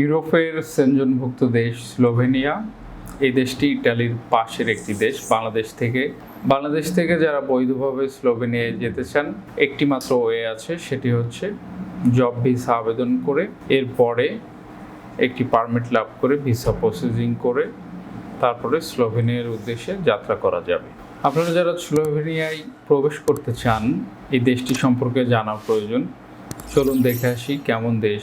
ইউরোপের সেনজনভুক্ত দেশ স্লোভেনিয়া। এই দেশটি ইটালির পাশের একটি দেশ, বাংলাদেশ থেকে। বাংলাদেশ থেকে যারা বৈধভাবে স্লোভেনিয়ায় যেতে চান একটি মাত্র ওয়ে আছে, সেটি হচ্ছে জব ভিসা আবেদন করে, এরপরে একটি পারমিট লাভ করে, ভিসা প্রসেসিং করে, তারপরে স্লোভেনিয়ার উদ্দেশ্যে যাত্রা করা যাবে। আপনারা যারা স্লোভেনিয়ায় প্রবেশ করতে চান, এই দেশটি সম্পর্কে জানা প্রয়োজন। চলুন দেখে আসি কেমন দেশ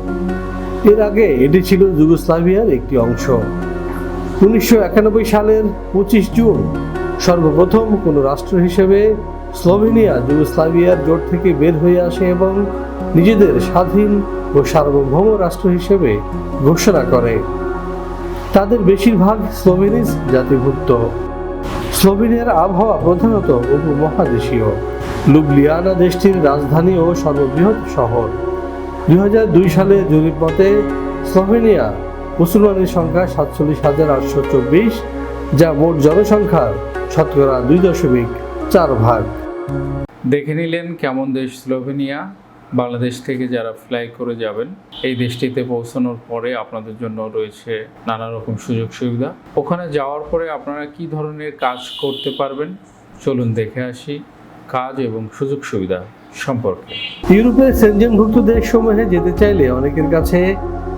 এর আগে এটি ছিল যুগোস্লাভিয়ার একটি অংশ। উনিশশো একানব্বই সালের পঁচিশ জুন সর্বপ্রথম কোনো রাষ্ট্র হিসেবে স্লোভেনিয়া, যুগোস্লাভিয়ার জোট থেকে বের হয়ে আসে এবং নিজেদের স্বাধীন ও সার্বভৌম রাষ্ট্র হিসেবে ঘোষণা করে। তাদের বেশিরভাগ স্লোভেনিস জাতিভুক্ত। স্লোভেনিয়ার আবহাওয়া প্রধানত উপমহাদেশীয়। লুবলিয়ানা দেশটির রাজধানী ও সর্ববৃহৎ শহর। দুই হাজার দুই সালে জরিপ মতে স্লোভেনিয়া মুসলমানের সংখ্যা সাতচল্লিশ হাজার আটশো চব্বিশ, যা মোট জনসংখ্যার শতকরা দুই দশমিক চার ভাগ। দেখে নিলেন কেমন দেশ স্লোভেনিয়া। বাংলাদেশ থেকে যারা ফ্লাই করে যাবেন, এই দেশটিতে পৌঁছানোর পরে আপনাদের জন্য রয়েছে নানা রকম সুযোগ সুবিধা। ওখানে যাওয়ার পরে আপনারা কি ধরনের কাজ করতে পারবেন? চলুন দেখে আসি। কাজ এবং সুযোগ সুবিধা। সম্পর্কে। ইউরোপের সেনজেনভুক্ত দেশসমূহে যেতে চাইলে অনেকের কাছে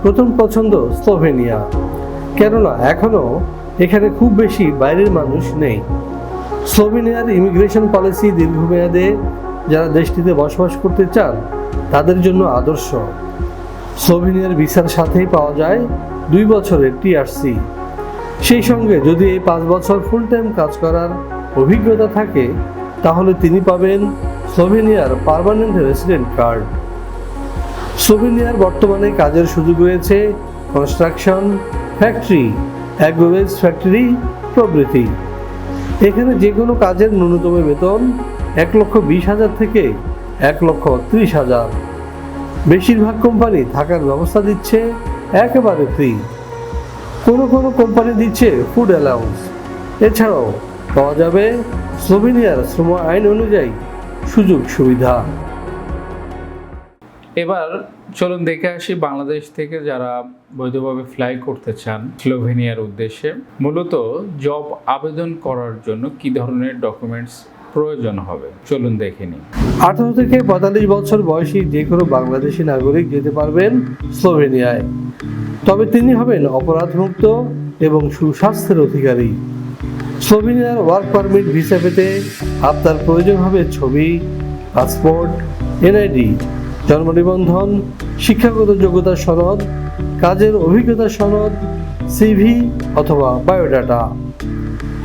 প্রথম পছন্দ স্লোভেনিয়া। কেননা এখনও এখানে খুব বেশি বাইরের মানুষ নেই। স্লোভেনিয়ার ইমিগ্রেশন পলিসি দীর্ঘমেয়াদে যারা দেশটিতে বসবাস করতে চান, তাদের জন্য আদর্শ। স্লোভেনিয়ার ভিসার সাথেই পাওয়া যায় দুই বছরের টিআরসি সেই সঙ্গে যদি এই পাঁচ বছর ফুল টাইম কাজ করার অভিজ্ঞতা থাকে, তাহলে তিনি পাবেন স্লোভেনিয়ার পারমানেন্ট রেসিডেন্ট কার্ড। স্লোভেনিয়ার বর্তমানে কাজের সুযোগ রয়েছে কনস্ট্রাকশন ফ্যাক্টরি অ্যাগ্রোভেজ ফ্যাক্টরি প্রভৃতি। এখানে যে কোনো কাজের ন্যূনতম বেতন এক লক্ষ বিশ হাজার থেকে এক লক্ষ ত্রিশ হাজার। বেশিরভাগ কোম্পানি থাকার ব্যবস্থা দিচ্ছে একেবারে ফ্রি। কোনো কোনো কোম্পানি দিচ্ছে ফুড অ্যালাউন্স। এছাড়াও পাওয়া যাবে সোভিনিয়ার শ্রম আইন অনুযায়ী সুযোগ সুবিধা। এবার চলুন দেখে আসি বাংলাদেশ থেকে যারা বৈধভাবে ফ্লাই করতে চান স্লোভেনিয়ার উদ্দেশ্যে। মূলত জব আবেদন করার জন্য কি ধরনের ডকুমেন্টস প্রয়োজন হবে? চলুন দেখে নিই। আঠারো থেকে পঁয়তাল্লিশ বছর বয়সী যে কোনো বাংলাদেশি নাগরিক যেতে পারবেন স্লোভেনিয়ায়। তবে তিনি হবেন অপরাধমুক্ত এবং সুস্বাস্থ্যের অধিকারী। স্লোভেনিয়ার ওয়ার্ক পারমিট ভিসা পেতে আপনার প্রয়োজন হবে ছবি, পাসপোর্ট, এনআইডি, জন্ম নিবন্ধন, শিক্ষাগত যোগ্যতা সনদ, কাজের অভিজ্ঞতা সনদ সিভি অথবা বায়োডাটা।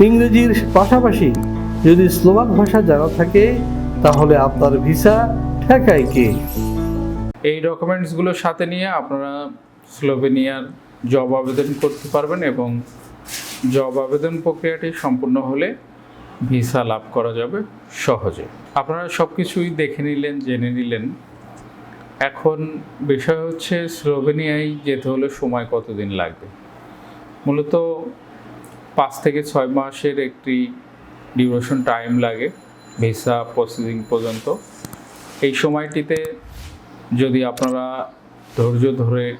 ইংরেজির পাশাপাশি যদি স্লোভাক ভাষা জানা থাকে, তাহলে আপনার ভিসা ঠেকায় কে? এই ডকুমেন্টসগুলোর সাথে নিয়ে আপনারা স্লোভেনিয়ার জব আবেদন করতে পারবেন এবং জব আবেদন প্রক্রিয়াটি সম্পূর্ণ হলে ভিসা লাভ করা যাবে সহজে। আপনারা সব কিছুই দেখে নিলেন, জেনে নিলেন। এখন বিষয় হচ্ছে, স্লোভেনিয়ায় যেতে হলে সময় কতদিন লাগবে? মূলত পাঁচ থেকে ছয় মাসের একটি ডিউরেশন টাইম লাগে ভিসা প্রসেসিং পর্যন্ত। এই সময়টিতে যদি আপনারা ধৈর্য ধরে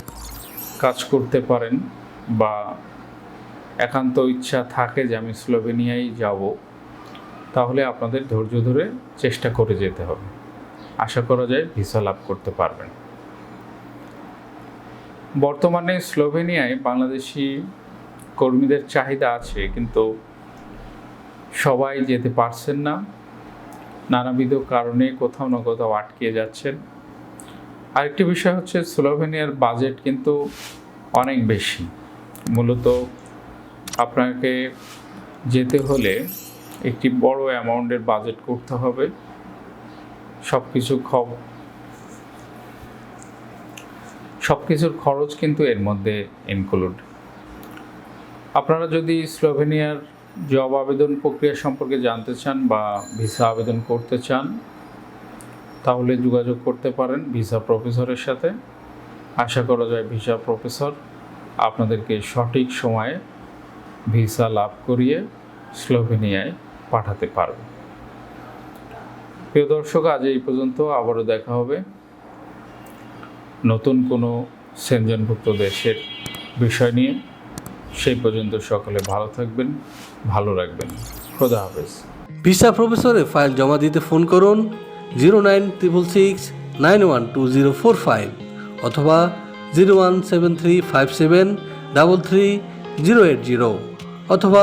কাজ করতে পারেন বা একান্ত ইচ্ছা থাকে যে আমি স্লোভেনিয়ায় যাব তাহলে আপনাদের ধৈর্য ধরে চেষ্টা করে যেতে হবে। আশা করা যায় ভিসা লাভ করতে পারবেন। বর্তমানে স্লোভেনিয়ায় বাংলাদেশি কর্মীদের চাহিদা আছে, কিন্তু সবাই যেতে পারছেন না। নানাবিধ কারণে কোথাও না কোথাও আটকে যাচ্ছেন। আরেকটি বিষয় হচ্ছে স্লোভেনিয়ার বাজেট কিন্তু অনেক বেশি। মূলত আপনাকে যেতে হলে একটি বড় অ্যামাউন্টের বাজেট করতে হবে। সব কিছু খব সব কিছুর খরচ কিন্তু এর মধ্যে ইনক্লুড আপনারা যদি স্লোভেনিয়ার জব আবেদন প্রক্রিয়া সম্পর্কে জানতে চান বা ভিসা আবেদন করতে চান, তাহলে যোগাযোগ করতে পারেন ভিসা প্রফেসরের সাথে। আশা করা যায় ভিসা প্রফেসর আপনাদেরকে সঠিক সময়ে ভিসা লাভ করিয়ে স্লোভেনিয়ায় পাঠাতে পারবে। প্রিয় দর্শক, আজ এই পর্যন্ত আবারও দেখা হবে নতুন কোনো সেনজনভুক্ত দেশের বিষয় নিয়ে। সেই পর্যন্ত সকলে ভালো থাকবেন, ভালো রাখবেন। খোদা হাফেজ। ভিসা প্রফেসরে ফাইল জমা দিতে ফোন করুন zero nine triple six nine one two zero four five অথবা zero one seven three five seven double three zero eight zero অথবা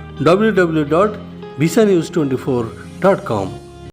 www.visanews24.com.